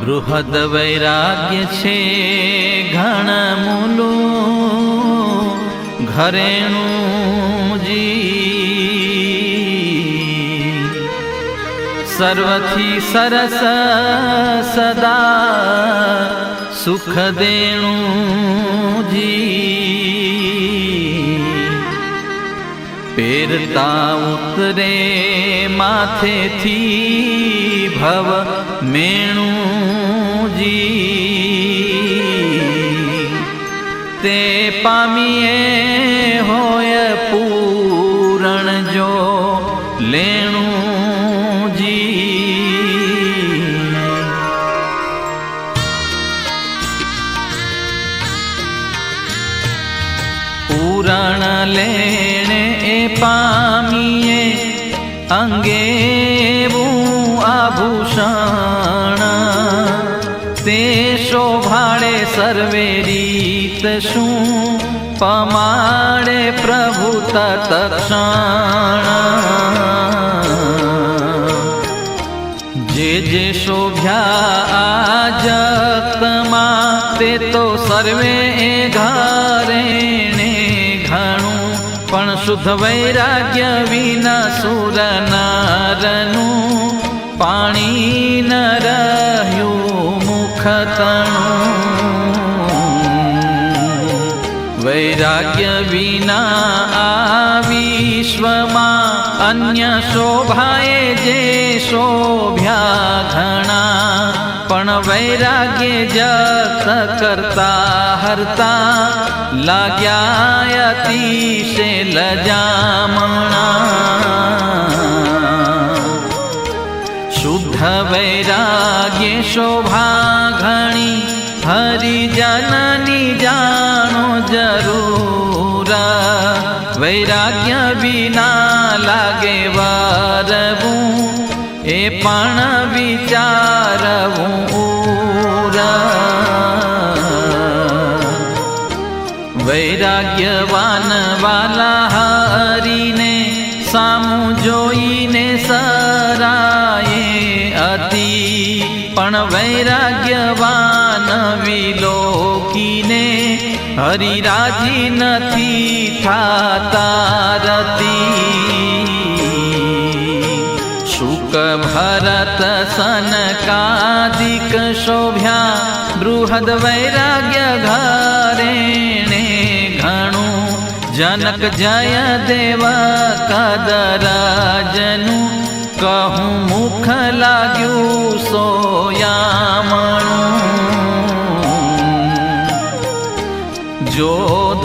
બૃહદ વૈરાગ્ય છે ઘણ મૂલું ઘરેણું જી. સર્વથી સરસ સદા સુખ દેણું જી. પેરતા ઉતરે માથેથી ભવ મેણું જી તે પામીએ સર્વે રીત શું પમાડે પ્રભુ તત્ક્ષણ જે જે શોભ્યા આ જગતમાં તે તો સર્વે ઘરેણે ઘણું પણ શુદ્ધ વૈરાગ્ય વિના સુર નારનું પાણી ન રહ્યું મુખ વૈરાગ્ય વિના આ વિશ્વમાં અન્ય શોભાએ જે શોભ્યા ઘણા પણ વૈરાગ્ય જત કરતા હરતા લાગ્યા અતિશે લજામણા શુદ્ધ વૈરાગ્ય શોભા ઘણી હરિજનની જાણો જરૂર વૈરાગ્ય વિના લાગે વરવું હરિરાજી નથી થાતા રતી. શુક ભરત સનકાદિક શોભ્યા, બૃહદ વૈરાગ્ય ઘરેણે ઘણું. જનક જય દેવ કદરાજનું, કહું મુખ લાગ્યું સોયામણું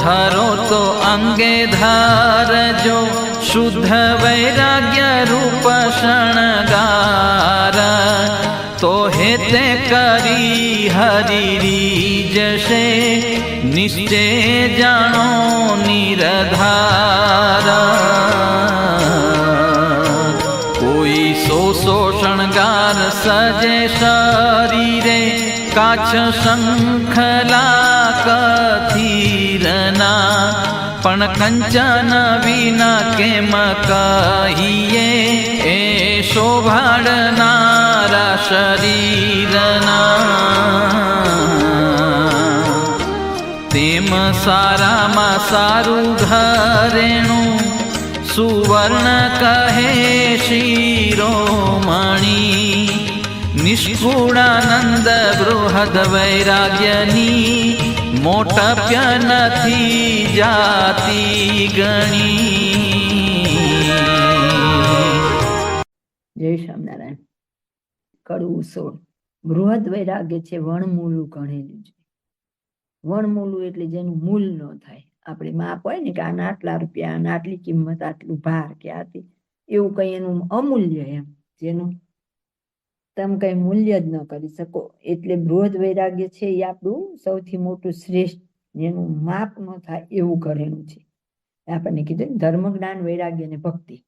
ધરો તો અંગે ધારજો શુદ્ધ વૈરાગ્ય રૂપ શણગાર તો હેતે કરી હરી જશે નિશ્ચય જાણો નિરધાર કોઈ સો સો શણગાર સજે શરીરે કાચ શંખલા કથીરના પણ કંચન વિના કેમ કહીએ? એ શોભાડનારા શરીરના તેમ સારામાં સારું ઘરેણું સુવર્ણ કહે શિરોમણી. નિષ્કુળાનંદ બૃહદ વૈરાગ્યની મોટપ્ય નથી જાતી ગણી. જય સ્વામિનારાયણ. કડવું સોળ બૃહદ વૈરાગ્ય છે વણમૂલું ગણેલું છે. વણમૂલું એટલે જેનું મૂલ ન થાય. આપણે માપ હોય ને કે આના આટલા રૂપિયા, આના આટલી કિંમત, આટલું ભાર કે આથી. એવું કઈ એનું અમૂલ્ય એમ. જેનું તમે કઈ મૂલ્ય જ ન કરી શકો. એટલે બૃહદ વૈરાગ્ય છે એ આપણું સૌથી મોટું શ્રેષ્ઠ, જેનું માપ ન થાય એવું કરેલું છે. આપણને કીધું ધર્મ, જ્ઞાન, વૈરાગ્ય અને ભક્તિ.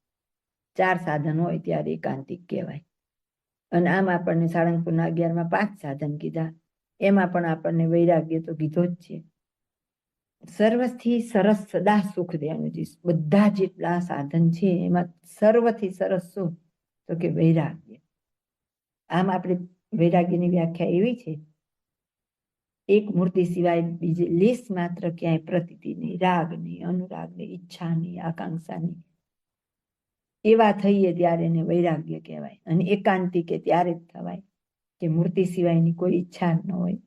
ચાર સાધન હોય ત્યારે એકાંતિક કહેવાય. અને આમ આપણને સાળંગપુરના અગિયારમાં પાંચ સાધન કીધા. એમાં પણ આપણને વૈરાગ્ય તો કીધો જ છે. સર્વથી સરસ સદા સુખ દેવાનું છે બધા જેટલા સાધન છે, એમાં સર્વથી સરસ સુખ તો કે વૈરાગ્ય. આમ આપણે વૈરાગ્યની વ્યાખ્યા એવી છે. એક મૂર્તિ સિવાય બીજી લેસ માત્ર ક્યાંય પ્રતીતિ રાગ નહીં, અનુરાગ નહીં, ઈચ્છા નહીં, આકાંક્ષા નહીં. એવા થઈએ ત્યારે એને વૈરાગ્ય કહેવાય અને એકાંતિકે ત્યારે જ થવાય કે મૂર્તિ સિવાયની કોઈ ઈચ્છા ન હોય.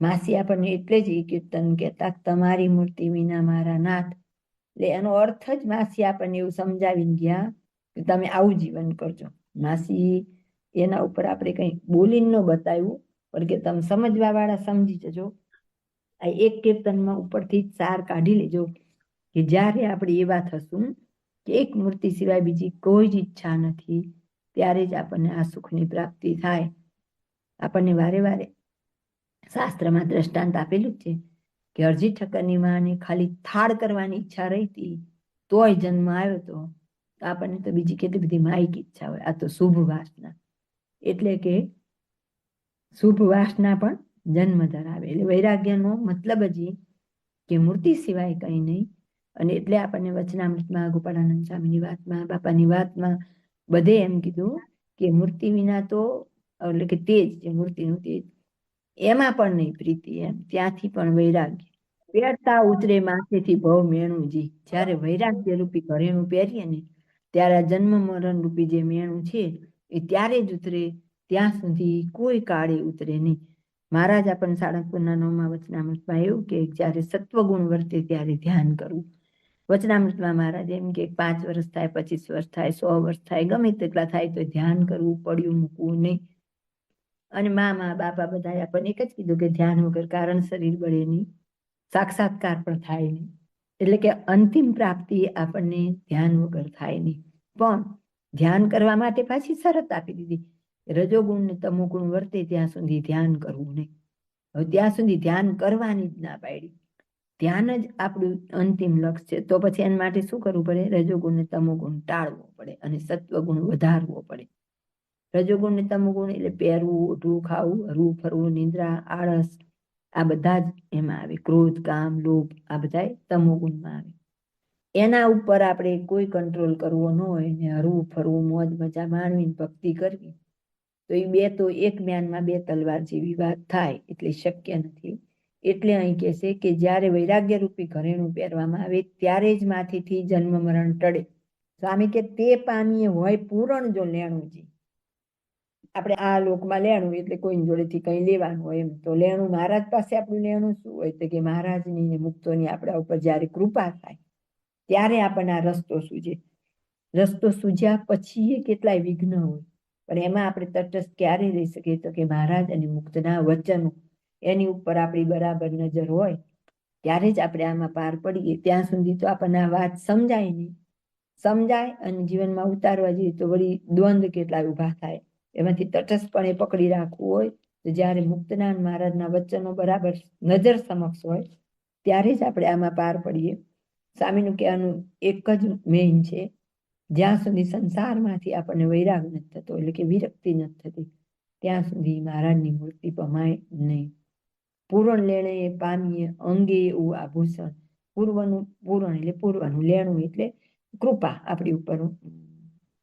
માસી આપણને એટલે જ એ કીર્તન કહેતા, તમારી મૂર્તિ વિના મારા નાથ. એટલે એનો અર્થ જ માસી આપણને એવું સમજાવીને ગયા કે તમે આવું જીવન કરજો. માસી એના ઉપર આપણે કંઈ બોલીને ન બતાવ્યું, પણ કે તમે સમજવા વાળા સમજી જજો. આ એક કીર્તનમાં ઉપરથી સાર કાઢી લેજો કે જ્યારે આપણે એવા થશું કે એક મૂર્તિ સિવાય બીજી કોઈ જ ઈચ્છા નથી, ત્યારે જ આપણને આ સુખની પ્રાપ્તિ થાય. આપણને વારે વારે શાસ્ત્રમાં દ્રષ્ટાંત આપેલું છે કે અરજી ઠક્કરની માને ખાલી થાળ કરવાની ઈચ્છા રહી હતી તોય જન્મ આવ્યો તો આપણને તો બીજી કેટલી બધી માયિક ઈચ્છા હોય. આ તો શુભ વાસના. એટલે કે શુભ વાસના પણ જન્મ ધરાવે. એટલે વૈરાગ્યનો મતલબ જ એ કે મૂર્તિ સિવાય કંઈ નહીં. અને એટલે આપણને વચનામૃતમાં ગોપાળાનંદ સ્વામીની વાતમાં, બાપાની વાતમાં બધે એમ કીધું કે મૂર્તિ વિના તો, એટલે કે તેજ જે મૂર્તિનું તેજ એમાં પણ નહીં પ્રીતિ એમ. ત્યાંથી પણ વૈરાગ્ય. પહેરતા ઉતરે માથેથી ભવ મેણું જી જ્યારે વૈરાગ્ય રૂપી ઘરેણું પહેરીએ ને, ત્યારે જન્મ મરણ રૂપી જે મેણું છે એ ત્યારે જ ઉતરે, ત્યાં સુધી કોઈ કાળે ઉતરે નહીં. મહારાજ આપણને સાળંગપુરના નવમા વચનામૃતમાં એવું કે જ્યારે સત્વગુણ વર્તે ત્યારે ધ્યાન કરવું. વચનામૃતમાં મહારાજ એમ કે પાંચ વર્ષ થાય, પચીસ વર્ષ થાય, સો વર્ષ થાય, ગમે તેટલા થાય તો ધ્યાન કરવું, પડ્યું મૂકવું નહીં. અને મા મા, બાપા બધાએ આપણને એક જ કીધું કે ધ્યાન વગર કારણ શરીર બળે નહીં, સાક્ષાત્કાર પણ થાય નહીં. એટલે કે અંતિમ પ્રાપ્તિ આપણને ધ્યાન વગર થાય નહીં. પણ ધ્યાન કરવા માટે પાછી શરત આપી દીધી. રજોગુણ ને તમોગુણ વર્તે ત્યાં સુધી ધ્યાન કરવું નહીં. હવે ત્યાં સુધી ધ્યાન કરવાની જ ના પાડી. ધ્યાન જ આપણું અંતિમ લક્ષ્ય છે. તો પછી એના માટે શું કરવું પડે? રજોગુણ ને તમોગુણ ટાળવો પડે અને સત્વગુણ વધારવો પડે. રજોગુણ ને તમોગુણ એટલે પહેરવું, ઉઠવું, ખાવું, હરવું, ફરવું, નિંદ્રા, આળસ, આ બધા જ એમાં આવે. ક્રોધ, કામ, લોભ, આ બધા તમોગુણમાં આવે. એના ઉપર આપણે કોઈ કંટ્રોલ કરવો ન હોય ને હરવું, ફરવું, મોજ, મજા માણવીને ભક્તિ કરવી, તો એ બે તો એક જ્ઞાનમાં બે તલવાર જેવી વાત થાય એટલે શક્ય નથી. એટલે અહીં કહે છે કે જ્યારે વૈરાગ્ય રૂપી ઘરેણું પહેરવામાં આવે ત્યારે જ માથેથી જન્મ મરણ ટળે. સ્વામી કે તે પામીએ હોય પૂરણ જો લેણું જી આપણે આ લોકમાં લેણું એટલે કોઈની જોડેથી કંઈ લેવાનું હોય એમ. તો લેણું મહારાજ પાસે આપણું લેણું શું હોય? તો કે મહારાજની ને મુક્તોની આપણા ઉપર જ્યારે કૃપા થાય ત્યારે આપણને આ રસ્તો સૂજે. રસ્તો સૂજ્યા પછી કેટલાય વિઘ્ન હોય. પણ એમાં આપણે તટસ્થ ક્યારે રહી શકીએ તો કે મહારાજ અને મુક્તના વચનો એની ઉપર આપણી બરાબર નજર હોય, ત્યારે જ આપણે આમાં પાર પડીએ. ત્યાં સુધી તો આપણને આ વાત સમજાય નહીં. સમજાય અને જીવનમાં ઉતારવા જઈએ તો વળી દ્વંદ્વ કેટલા ઊભા થાય. એમાંથી તટસ્થપણે પકડી રાખવું હોય, તો જ્યારે મુક્તનાન મહારાજના વચનો બરાબર નજર સમક્ષ હોય, ત્યારે જ આપણે આમાં પાર પડીએ. સ્વામીનું કહેવાનું એક જ મેઇન છે. જ્યાં સુધી સંસારમાંથી આપણને વૈરાગ નથી થતો, એટલે કે વિરક્તિ નથી થતી, ત્યાં સુધી મહારાજની મૂર્તિ પમાય નહીં. પૂરણ લેણે પામીએ અંગે એવું આભૂષણ. પૂર્વનું પૂરણ એટલે પૂર્વનું લેણું એટલે કૃપા આપણી ઉપર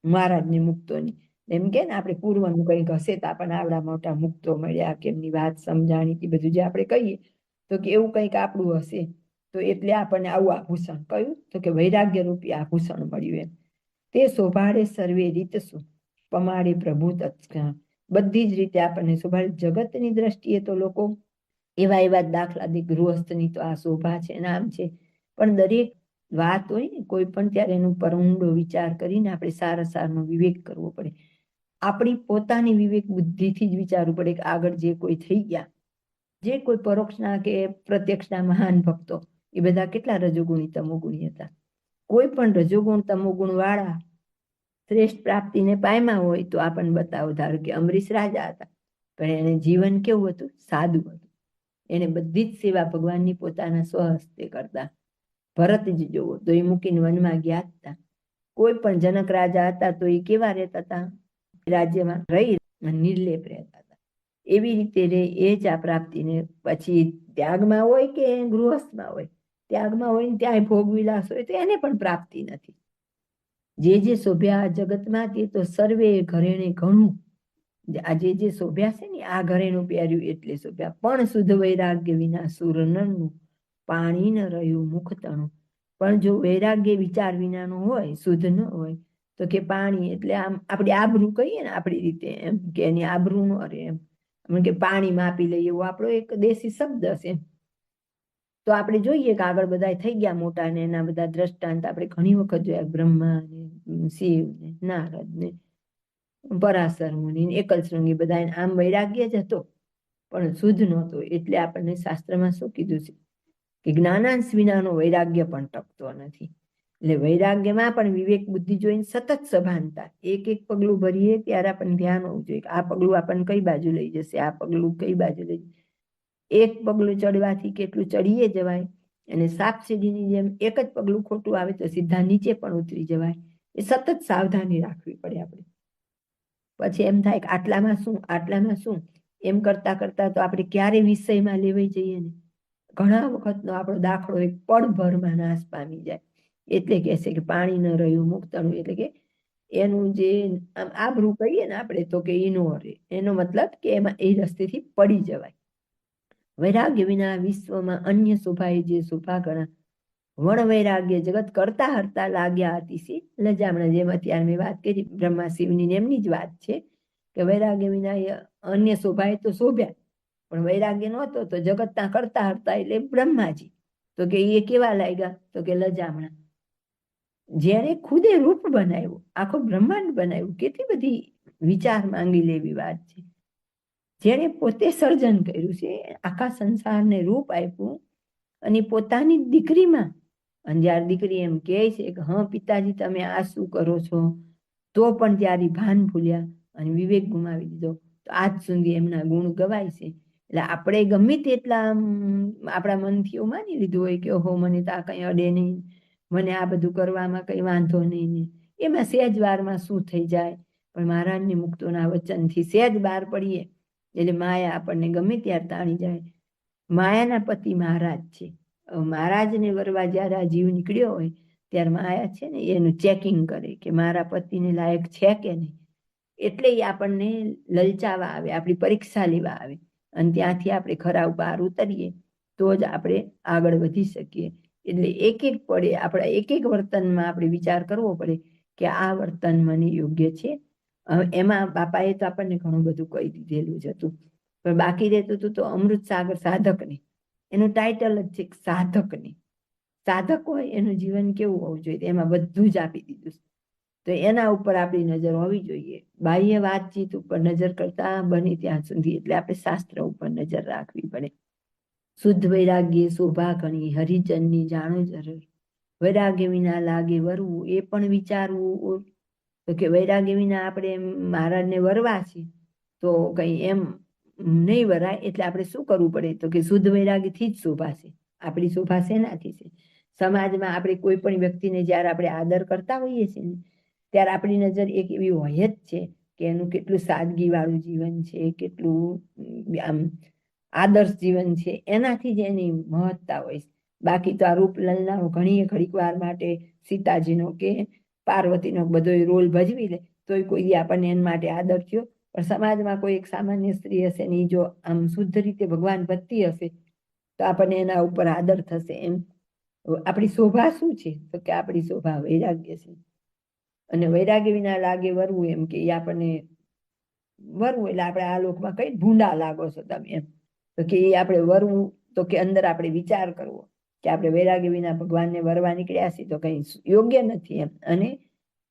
મહારાજને મુક્તોની. એમ કે ને આપણે પૂર્વનું કંઈક હશે તો આપણને આવડા મોટા મુક્તો મળ્યા કે એમની વાત સમજાણી કે બધું જે આપણે કહીએ, તો કે એવું કંઈક આપણું હશે. તો એટલે આપણને આવું આભૂષણ કયું? તો કે વૈરાગ્ય રૂપી આભૂષણ મળ્યું એમ. તે શોભાડે સર્વે રીત શું પમાડે પ્રભુ તત્ક્ષણ બધી જ રીતે આપણને શોભાડે જગતની દ્રષ્ટિએ તો લોકો એવા એવા દાખલા દી ગૃહસ્થની તો આ શોભા છે, નામ છે. પણ દરેક વાત હોય ને, કોઈ પણ ત્યારે એનું પર ઊંડો વિચાર કરીને આપણે સારા સારનો વિવેક કરવો પડે. આપણી પોતાની વિવેક બુદ્ધિથી જ વિચારવું પડે કે આગળ જે કોઈ થઈ ગયા. જે કોઈ પરોક્ષના કે પ્રત્યક્ષના મહાન ભક્તો. એ બધા કેટલા રજોગુણી તમોગુણી હતા. કોઈ પણ રજોગુણ તમોગુણ વાળા શ્રેષ્ઠ પ્રાપ્તિને પામ્યા હોય તો આપણને બતાવો. ધારો કે અમરીશ રાજા હતા, પણ એને જીવન કેવું હતું? સાદું હતું. એને બધી જ સેવા ભગવાનની પોતાના સ્વહસ્તે કરતા. ભરતજી જોવો, તો એ મૂકીને વનમાં ગયા હતા. કોઈ પણ જનક રાજા હતા તો એ કેવા રહેતા હતા? રાજ્યમાં રહી નિર્લેપ રહેતા હતા. એવી રીતે રે એ જ આ પ્રાપ્તિને પછી ત્યાગમાં હોય કે ગૃહસ્થમાં હોય? ત્યાગમાં હોય ને ત્યાં ભોગવિલાસ હોય તો એને પણ પ્રાપ્તિ નથી. જે જે શોભ્યા જગતમાં તે તો સર્વે ઘરેણે ઘણું. આ જે જે શોભ્યા છે ને આ ઘરેણું પહેર્યું એટલે શોભ્યા. પણ શુદ્ધ વૈરાગ્ય વિના સુરનરનું પાણી ન રહ્યું મુખ તણું. પણ જો વૈરાગ્ય વિચાર વિનાનું હોય, શુદ્ધ ન હોય, તો કે પાણી એટલે આમ આપણે આબરૂ કહીએ ને આપણી રીતે એમ, કે એની આબરૂ ન રહે એમ. કે પાણી માપી લઈએ એવો આપણો એક દેશી શબ્દ છે. એમ. તો આપણે જોઈએ કે આગળ બધા થઈ ગયા મોટા ને એના બધા દ્રષ્ટાંત. આપણે ઘણી વખત જોયા બ્રહ્મા ને શિવ ને, નારદ ને, પરાશર મુનિ ને, એકલ શૃંગી બધા આમ વૈરાગ્ય જ હતો. પણ શુદ્ધ નહોતો એટલે આપણને શાસ્ત્રમાં શું કીધું છે કે જ્ઞાનાંશ વિનાનો વૈરાગ્ય પણ ટકતો નથી. એટલે વૈરાગ્યમાં પણ વિવેક બુદ્ધિ જોઈને સતત સભાનતા. એક એક પગલું ભરીએ ત્યારે આપણને ધ્યાન હોવું જોઈએ આ પગલું આપણને કઈ બાજુ લઈ જશે, આ પગલું કઈ બાજુ લઈ જશે. એક પગલું ચડવાથી કેટલું ચડીએ જવાય? અને સાપ સીડીની જેમ એક જ પગલું ખોટું આવે તો સીધા નીચે પણ ઉતરી જવાય? એ સતત સાવધાની રાખવી પડે આપણે. પછી એમ થાય કે આટલામાં શું આટલામાં શું? એમ કરતા કરતા તો આપણે ક્યારે વિષયમાં લેવાઈ જઈએ ને? ઘણા વખતનો આપણો દાખલો એક પળભરમાં નાશ પામી જાય. એટલે કહે છે કે પાણી ન રહ્યું, મુક્તણું, એટલે કે એનું જે આમ આબરૂ કહીએ ને આપણે તો કે ઈનો રહે એનો મતલબ કે એમાં એ રસ્તેથી પડી જવાય. વૈરાગ્ય વિના વિશ્વમાં અન્ય શોભાએ જે શોભા ગણા વણ વૈરાગ્ય જગત કરતા હરતા લાગ્યા અતિશી લજામણા જેમ અત્યારે મેં વાત કરી, બ્રહ્મા શિવની એમની જ વાત છે કે વૈરાગ્ય વિના અન્ય શોભાએ તો શોભ્યા. પણ વૈરાગ્ય નહોતો, તો જગતના કરતા હરતા એટલે બ્રહ્માજી. તો કે એ કેવા લાગ્યા? તો કે લજામણા. જ્યારે ખુદે રૂપ બનાવ્યું, આખો બ્રહ્માંડ બનાવ્યું. કેટલી બધી વિચાર માંગી લેવી વાત છે. જેણે પોતે સર્જન કર્યું છે, આખા સંસારને રૂપ આપ્યું અને પોતાની દીકરીમાં અને જ્યારે દીકરી એમ કહે છે કે, હા, પિતાજી, તમે આ શું કરો છો? તો પણ ત્યારે ભાન ભૂલ્યા અને વિવેક ગુમાવી દીધો. તો આજ સુધી એમના ગુણ ગવાય છે. એટલે આપણે ગમે તેટલા આપણા મનથી એવું માની લીધું હોય કે, ઓહો, મને તો આ કંઈ અડે નહીં. મને આ બધું કરવામાં કંઈ વાંધો નહીં. ને એમાં સહેજ વારમાં શું થઈ જાય? પણ મહારાજની મુક્તોના વચનથી સહેજ બહાર પડીએ. એટલે માયા આપણને ગમે ત્યારે તાણી જાય. માયાના પતિ મહારાજ છે. મહારાજને વરવા જ્યારે આ જીવ નીકળ્યો હોય, ત્યારે માયા છે ને એનું ચેકિંગ કરે કે મારા પતિને લાયક છે કે નહીં. એટલે એ આપણને લલચાવા આવે, આપણી પરીક્ષા લેવા આવે. અને ત્યાંથી આપણે ખરા પાર ઉતરીએ, તો જ આપણે આગળ વધી શકીએ. એટલે એક એક પડે, આપણા એક એક વર્તનમાં આપણે વિચાર કરવો પડે કે આ વર્તન મને યોગ્ય છે એમાં બાપાએ તો આપણને ઘણું બધું કહી દીધેલું જ હતું. પણ બાકી રહેતું હતું તો અમૃત સાગર સાધકને. એનું ટાઇટલ જ છે સાધકને. સાધક હોય એનું જીવન કેવું હોવું જોઈએ એમાં બધું જ આપી દીધું તો એના ઉપર આપણી નજર હોવી જોઈએ. બાહ્ય વાતચીત ઉપર નજર કરતા બને ત્યાં સુધી. એટલે આપણે શાસ્ત્ર ઉપર નજર રાખવી પડે. શુદ્ધ વૈરાગ્ય શોભા ઘણી હરિજનની જાણો જરૂર. વૈરાગ્ય વિના લાગે વરવું, એ પણ વિચારવું તો કે વૈરાગ્ય વિના આપણે મહારાજને વરવા છે તો કઈ એમ નહીં વરાય, એટલે આપણે શું કરવું પડે? તો કે શુદ્ધ વૈરાગ્યથી જ શોભા છે. આપણી શોભા શેનાથી છે? સમાજમાં આપણે કોઈ પણ વ્યક્તિને જ્યારે આપણે આદર કરતા હોઈએ છીએ ને, ત્યારે આપણી નજર એક એવી હોય જ છે કે એનું કેટલું સાદગી વાળું જીવન છે, કેટલું આમ આદર્શ જીવન છે, એનાથી જ એની મહત્તા હોય બાકી તો આ રૂપ લલનાઓ ઘણી ઘડીક વાર માટે સીતાજીનો કે પાર્વતીનો બધો રોલ ભજવી લે, તોય કોઈ આપણને એના માટે આદર થયો. પણ સમાજમાં કોઈ એક સામાન્ય સ્ત્રી હશે ને જો આમ શુદ્ધ રીતે ભગવાન ભક્તિ હશે, તો આપણને એના ઉપર આદર થશે એમ. આપણી શોભા શું છે? તો કે આપણી શોભા વૈરાગ્ય છે. અને વૈરાગ્ય વિના લાગે વરવું એમ કે એ આપણને વરવું એટલે આપણે આ લોકમાં કઈ ભૂંડા લાગો છો તમે એમ. તો કે એ આપણે વરવું, તો કે અંદર આપણે વિચાર કરવો. કે આપણે વૈરાગ્ય વિના ભગવાનને વરવા નીકળ્યા છીએ તો કઈ યોગ્ય નથી એમ. અને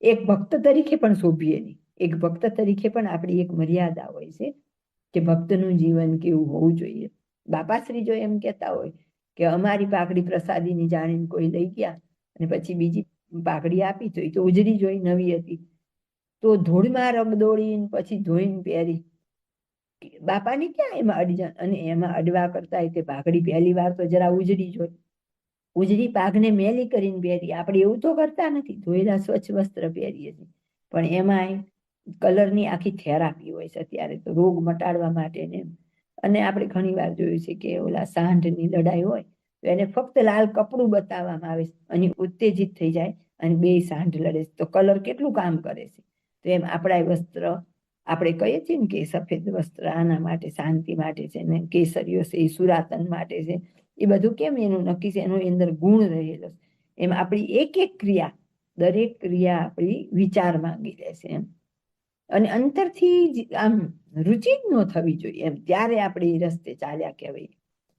એક ભક્ત તરીકે પણ શોભીએ નહીં. એક ભક્ત તરીકે પણ આપણી એક મર્યાદા હોય છે કે ભક્તનું જીવન કેવું હોવું જોઈએ. બાપાશ્રી જો એમ કહેતા હોય કે અમારી પાકડી પ્રસાદીની જાણીને કોઈ લઈ ગયા અને પછી બીજી પાકડી આપી એ તો ઉજળી જોઈ નવી હતી. તો ધૂળમાં રગદોળીને પછી ધોઈને પહેરી. બાપાની ક્યાં એમાં અડજણ અને એમાં અડવા કરતા તે પાઘડી પહેલી વાર તો જરા ઉજળી જોઈ. ઉજળી પાઘને મેલી કરીને પહેરીએ. આપણે એવું તો કરતા નથી. ધોયેલા સ્વચ્છ વસ્ત્ર પહેરીએ છીએ. પણ એમાંય કલરની આખી થેરાપી હોય છે અત્યારે તો, રોગ મટાડવા માટે ને. અને આપણે ઘણી વાર જોયું છે કે ઓલા સાંઢની લડાઈ હોય, તો એને ફક્ત લાલ કપડું બતાવવામાં આવે છે. અને ઉત્તેજિત થઈ જાય અને બે સાંઢ લડે છે. તો કલર કેટલું કામ કરે છે? તો એમ આપણા વસ્ત્ર, આપણે કહીએ છીએ ને કે સફેદ વસ્ત્ર આના માટે, શાંતિ માટે છે ને, કેસરીઓ છે એ સુરાતન માટે છે. એ બધું કેમ એનું નક્કી છે? એનો અંદર ગુણ રહેલો છે. એમ આપણી એક એક ક્રિયા, દરેક ક્રિયા આપણી વિચાર માંગી લે છે એમ. અને અંતરથી આમ રુચિ જ ન થવી જોઈએ એમ. ત્યારે આપણે એ રસ્તે ચાલ્યા કહેવાય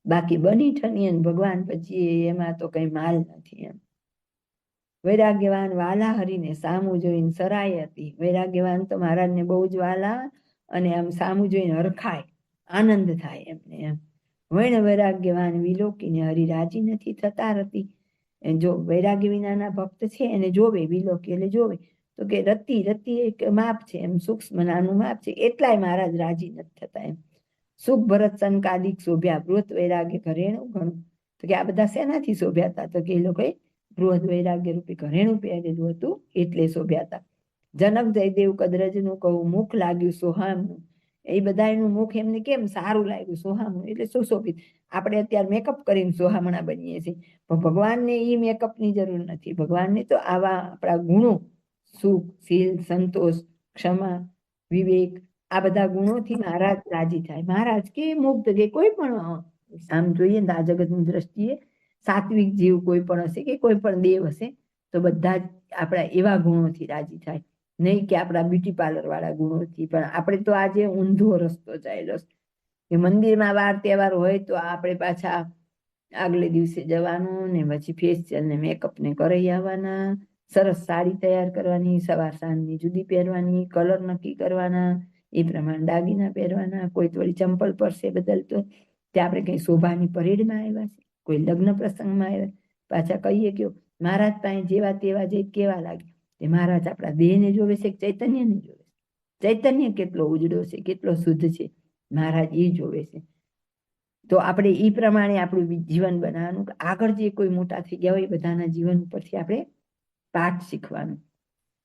બાકી બની ઠની અને ભગવાન પછી એમાં તો કઈ માલ નથી એમ. વૈરાગ્યવાન વાલા હરીને સામું જોઈને સરાય હતી. વૈરાગ્યવાન તો મહારાજને બહુ જ વાલા અને આમ સામું જોઈને હરખાય. આનંદ થાય એમને એમ. વૈણ વૈરાગ્યવાન વિલોકીને હરી રાજી નથી થતા રતી. જો વૈરાગ્ય વિનાના ભક્ત છે, એને જોવે, વિલોકી એટલે જોવે. તો કે રતિ રતિ એક માપ છે, એમ સૂક્ષ્મ નાનું માપ છે, એટલાય મહારાજ રાજી નથી થતા એમ. સુખ ભરત સંકાદિક શોભ્યા, બૃહદ વૈરાગ્ય ઘરેણું ઘણું તો કે આ બધા શેનાથી શોભ્યા હતા તો કે એ લોકોએ બૃહદ વૈરાગ્ય રૂપી ઘરેણું પહેરેલું હતું, એટલે શોભ્યા હતા જનક જયદેવ કદરજનું કહું, મુખ લાગ્યું સોહામનું. એ બધા એનું મુખ એમને કેમ સારું લાગ્યું સોહામણું? એટલે સુશોભિત આપણે અત્યારે મેકઅપ કરીને સોહામણા બનીએ છીએ. પણ ભગવાનને એ મેકઅપની જરૂર નથી. ભગવાનને તો આવા આપણા ગુણો, સુખ, શીલ, સંતોષ, ક્ષમા, વિવેક, આ બધા ગુણોથી મહારાજ રાજી થાય. મહારાજ કે મુક્ત કે કોઈ પણ આમ જોઈએ ને આ જગતની દ્રષ્ટિએ સાત્વિક જીવ કોઈ પણ હશે કે કોઈ પણ દેવ હશે, તો બધા જ આપણા એવા ગુણોથી રાજી થાય. નહીં કે આપણા બ્યુટી પાર્લર વાળા ગુણોથી, પણ આપણે તો આજે ઊંધો રસ્તો ચાલ્યો છે. કે મંદિરમાં વાર તહેવાર હોય તો આપણે પાછા આગલે દિવસે જવાનું ને પછી ફેશિયલ ને મેકઅપ ને કરાઈ આવવાના, સરસ સાડી તૈયાર કરવાની, સવાર સાંજની જુદી પહેરવાની કલર નક્કી કરવાના, એ પ્રમાણે દાગીના પહેરવાના, કોઈ વળી ચંપલ પરસે બદલતો તે આપણે કઈ શોભાની પરેડમાં આવ્યા છે, કોઈ લગ્ન પ્રસંગમાં આવ્યા. પાછા કહીએ કે મહારાજ પાસે જેવા તેવા જે કેવા લાગે તે મહારાજ, આપણા દેહને જોવે છે ચૈતન્યને જોવે છે? ચૈતન્ય કેટલો ઉજળો છે, કેટલો શુદ્ધ છે, મહારાજ એ જોવે છે. તો આપણે એ પ્રમાણે આપણું જીવન બનાવવાનું આગળ જે કોઈ મોટા થઈ ગયા હોય બધાના જીવન ઉપરથી આપણે પાઠ શીખવાનું.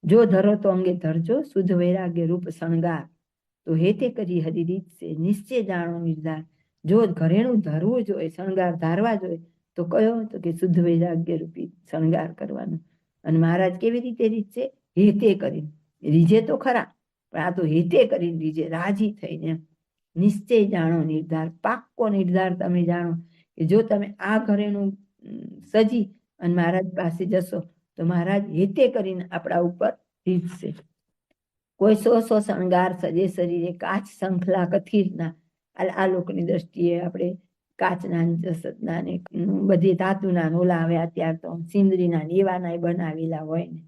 જો ધરો તો અંગે ધરજો, શુદ્ધ વૈરાગ્ય રૂપ શણગાર. તો હેતે કરી હરી રીત છે નિશ્ચય જાણો નિર્ધાર. જો ઘરેણું ધરવું જોઈએ શણગાર ધારવા જોઈએ તો કયો? તો કે શુદ્ધ વૈરાગ્ય રૂપી શણગાર કરવાનો. અને મહારાજ કેવી રીતે રીત? છે હેતે કરીને. રીજે તો ખરા, પણ આ તો હેતે કરીને રીજે રાજી થઈને નિશ્ચય જાણો નિર્ધાર, પાક્કો નિર્ધાર તમે જાણો કે જો તમે આ ઘરેણું સજી અને મહારાજ પાસે જશો, તો મહારાજ હેતે કરીને આપણા ઉપર રીતશે. કોઈ સો સો શણગાર સજે શરીરે, કાચ શંખલા કથિરના. આ લોકોની દ્રષ્ટિએ આપણે કાચના જસતના ને બધી ધાતુના ઓલા આવે અત્યારે તો સિંદરીના એવાના બનાવેલા હોય ને.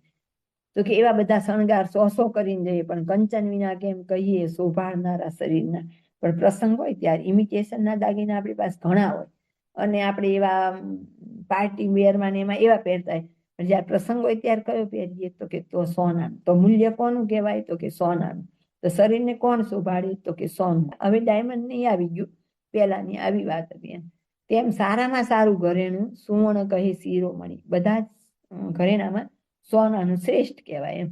તો કે એવા બધા શણગાર સો સો કરીને જઈએ, પણ કંચન વિના કેમ કહીએ, શોભાળનારા શરીરના. પણ પ્રસંગ હોય ત્યારે ઇમિટેશનના દાગીના આપણી પાસે ઘણા હોય. અને આપણે એવા પાર્ટી વેરમાં ને એમાં એવા પહેરતા હોય. જ્યારે પ્રસંગ હોય ત્યારે કયો પહેરીએ? તો કે તો સોનાનું. તો મૂલ્ય કોનું કહેવાય? તો કે સોનાનું. તો શરીરને કોણ શોભાડે? તો કે સોનું હવે ડાયમંડ નહીં આવી ગયું. પહેલાની આવી વાત હતી એમ. તેમ સારામાં સારું ઘરેણું સુવર્ણ કહે શિરોમણી. બધા જ ઘરેણામાં સોનાનું શ્રેષ્ઠ કહેવાય એમ.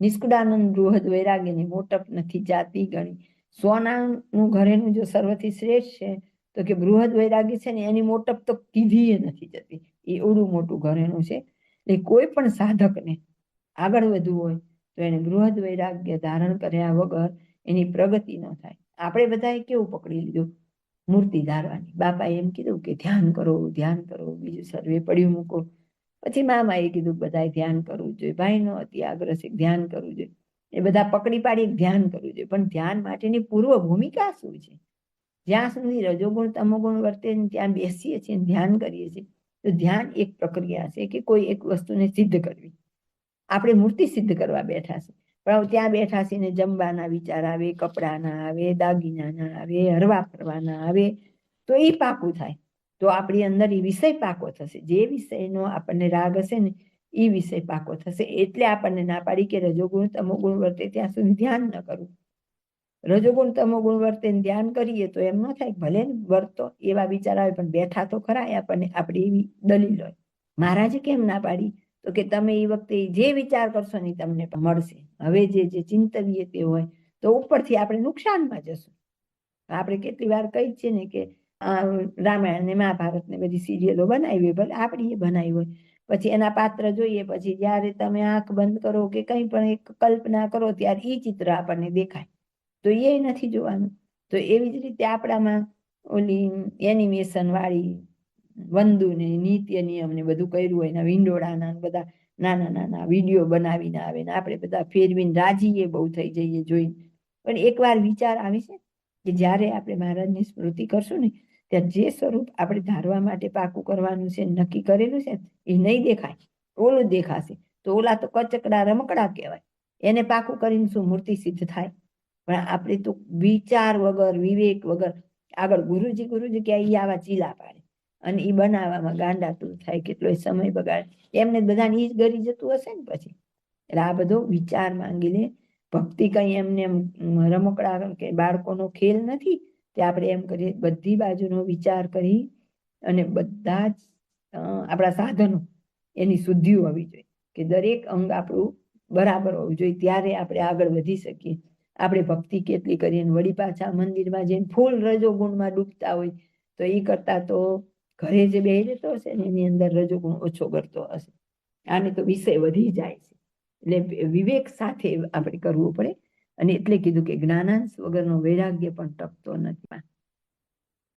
નિષ્કુડાનંદ બૃહદ વૈરાગ્યની મોટપ નથી જાતિ ગણી. સોનાનું ઘરેણું જો સર્વથી શ્રેષ્ઠ છે, તો કે બૃહદ વૈરાગ્ય છે ને એની મોટપ તો કીધી નથી જતી. એ એવડું મોટું ઘરેણું છે. એટલે કોઈ પણ સાધકને આગળ વધવું હોય, તો એને બૃહદ વૈરાગ્ય ધારણ કર્યા વગર એની પ્રગતિ ન થાય. આપણે બધાએ કેવું પકડી લીધું? મૂર્તિ ધારવાની બાપાએ એમ કીધું કે ધ્યાન કરો ધ્યાન કરો, બીજું સર્વે પડ્યું મૂકો. પછી મામાએ કીધું બધાએ ધ્યાન કરવું જોઈએ. ભાઈનો અતિ આગ્રહ છે ધ્યાન કરવું જોઈએ. એ બધા પકડી પાડી ધ્યાન કરવું જોઈએ. પણ ધ્યાન માટેની પૂર્વ ભૂમિકા શું છે? જ્યાં સુધી રજોગુણ, તમોગુણ વર્તે ત્યાં બેસીએ છીએ ધ્યાન કરીએ છીએ, તો ધ્યાન એક પ્રક્રિયા છે કે કોઈ એક વસ્તુને સિદ્ધ કરવી. આપણે મૂર્તિ સિદ્ધ કરવા બેઠા છે પણ ત્યાં બેઠા છે ને જમવાના વિચાર આવે, કપડાના આવે, દાગીનાના આવે, હરવા ફરવાના આવે, તો એ પાકું થાય. તો આપણી અંદર એ વિષય પાકો થશે. જે વિષયનો આપણને રાગ હશે ને, એ વિષય પાકો થશે. એટલે આપણને ના પાડી કે રજોગુણ તમોગુણ વર્તે ત્યાં સુધી ધ્યાન ન કરવું. રજોગુણ તમોગુણ વર્તે ધ્યાન કરીએ તો એમ ન થાય ભલે ને વર્તો એવા વિચાર આવે, પણ બેઠા તો ખરા એ આપણને આપણી એવી દલીલ હોય. મહારાજે કેમ ના પાડી? તો કે તમે એ વખતે જે વિચાર કરશો ને તમને મળશે. હવે જે જે ચિંતવીએ તે હોય, તો ઉપરથી આપણે નુકસાનમાં જશું. આપણે કેટલી વાર કહી છે ને કે રામાયણ ને મહાભારત ને બધી સિરિયલો બનાવી હોય, ભલે આપણી એ બનાવી હોય, પછી એના પાત્ર જોઈએ, પછી જ્યારે તમે આંખ બંધ કરો કે કંઈ પણ એક કલ્પના કરો, ત્યારે એ ચિત્ર આપણને દેખાય. તો એ નથી જોવાનું. તો એવી જ રીતે આપણામાં ઓલી એનિમેશન વાળી વંદુ ને નિત્ય નિયમ ને બધું કર્યું હોય ને વિંડોળાના બધા નાના નાના વીડિયો બનાવીને આવે ને આપણે બધા ફેરવીને રાજીએ, બહુ થઈ જઈએ જોઈને. પણ એકવાર વિચાર આવે છે કે જ્યારે આપણે મહારાજની સ્મૃતિ કરશું ને ત્યાં જે સ્વરૂપ આપણે ધારવા માટે પાકું કરવાનું છે, નક્કી કરેલું છે, એ નહીં દેખાય. ઓલું દેખાશે. તો ઓલા તો કચકડા રમકડા કહેવાય. એને પાકું કરીને શું મૂર્તિ સિદ્ધ થાય? પણ આપણે તો વિચાર વગર, વિવેક વગર આગળ ગુરુજી ગુરુજી કે આવા ચીલા પાડે. અને એ બનાવવામાં ગાંડા તું થાય કેટલો સમય બગાડે. એમને બધાને એ જ ગરી જતું હશે ને પછી? એટલે આ બધો વિચાર માંગીને ભક્તિ કઈ એમને એમ રમકડા કે બાળકોનો ખેલ નથી, તે આપણે એમ કરીએ બધી બાજુનો વિચાર કરી અને બધા જ આપણા સાધનો એની શુદ્ધિ હોવી જોઈએ. કે દરેક અંગ આપણું બરાબર હોવું જોઈએ. ત્યારે આપણે આગળ વધી શકીએ. આપણે ભક્તિ કેટલી કરીએ વળી પાછા મંદિરમાં જઈને ફૂલ રજો ગુણમાં ડૂબતા હોય, તો એ કરતા તો ઘરે જે બે રહેતો હશે ને, એની અંદર રજોગુણ ઓછો કરતો હશે. આને તો વિષય વધી જાય છે. એટલે વિવેક સાથે આપણે કરવું પડે. અને એટલે કીધું કે જ્ઞાનાંશ વગરનો વૈરાગ્ય પણ ટકતો નથી.